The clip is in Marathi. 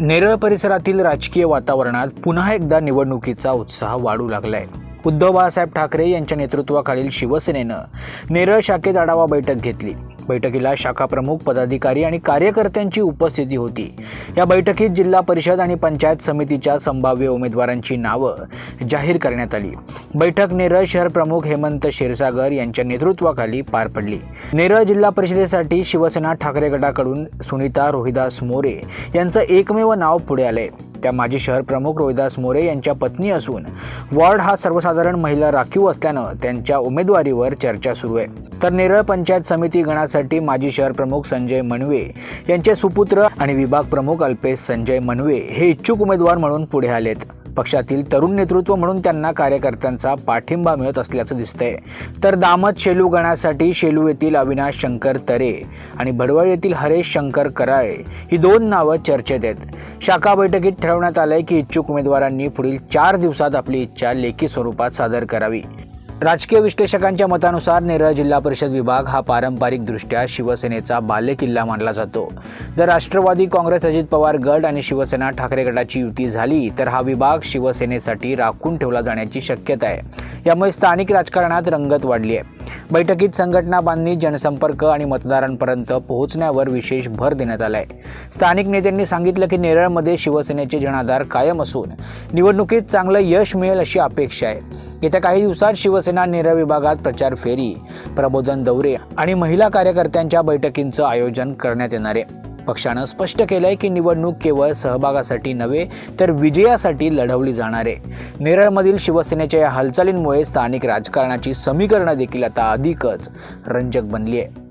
नेरळ परिसरातील राजकीय वातावरणात पुन्हा एकदा निवडणुकीचा उत्साह वाढू लागलाय. उद्धव बाळासाहेब ठाकरे यांच्या नेतृत्वाखालील शिवसेनेनं नेरळ शाखेत आढावा बैठक घेतली. बैठकीला शाखा प्रमुख पदाधिकारी आणि कार्यकर्त्यांची उपस्थिती होती. या बैठकीत जिल्हा परिषद आणि पंचायत समितीच्या संभाव्य उमेदवारांची नावं जाहीर करण्यात आली. बैठक नेरळ शहर प्रमुख हेमंत क्षीरसागर यांच्या नेतृत्वाखाली पार पडली. नेरळ जिल्हा परिषदेसाठी शिवसेना ठाकरे गटाकडून सुनीता रोहिदास मोरे यांचं एकमेव नाव पुढे आलंय. त्या माजी शहर प्रमुख रोहिदास मोरे यांच्या पत्नी असून वॉर्ड हा सर्वसाधारण महिला राखीव असल्यानं त्यांच्या उमेदवारीवर चर्चा सुरू आहे. तर नेरळ पंचायत समिती गणासाठी माजी शहर प्रमुख संजय मनवे यांचे सुपुत्र आणि विभाग प्रमुख अल्पेश संजय मनवे हे इच्छुक उमेदवार म्हणून पुढे आलेत. पक्षातील तरुण नेतृत्व म्हणून त्यांना कार्यकर्त्यांचा पाठिंबा मिळत असल्याचं दिसतंय. तर दामत शेलू गणासाठी शेलू येथील अविनाश शंकर तरे आणि भडवळ येथील हरेश शंकर कराळे ही दोन नावं चर्चेत आहेत. शाखा बैठकीत ठरवण्यात आलंय की इच्छुक उमेदवारांनी पुढील चार दिवसात आपली इच्छा लेखी स्वरूपात सादर करावी. राजकीय विश्लेषकांच्या मतानुसार नेरळ जिल्हा परिषद विभाग हा पारंपरिकदृष्ट्या शिवसेनेचा बालेकिल्ला मानला जातो. जर राष्ट्रवादी काँग्रेस अजित पवार गट आणि शिवसेना ठाकरे गटाची युती झाली तर हा विभाग शिवसेनेसाठी राखून ठेवला जाण्याची शक्यता आहे. यामुळे स्थानिक राजकारणात रंगत वाढली आहे. बैठकीत संघटना बांधणी जनसंपर्क आणि मतदारांपर्यंत पोहोचण्यावर विशेष भर देण्यात आलाय. स्थानिक नेत्यांनी सांगितलं की नेरळमध्ये शिवसेनेचे जनाधार कायम असून निवडणुकीत चांगलं यश मिळेल अशी अपेक्षा आहे. येत्या काही दिवसात शिवसेना नेरळ विभागात प्रचार फेरी प्रबोधन दौरे आणि महिला कार्यकर्त्यांच्या बैठकींचं आयोजन करण्यात येणार आहे. पक्षानं स्पष्ट केलंय की निवडणूक केवळ सहभागासाठी नव्हे तर विजयासाठी लढवली जाणार आहे. नेरळमधील शिवसेनेच्या या हालचालींमुळे स्थानिक राजकारणाची समीकरणं देखील आता अधिकच रंजक बनली आहे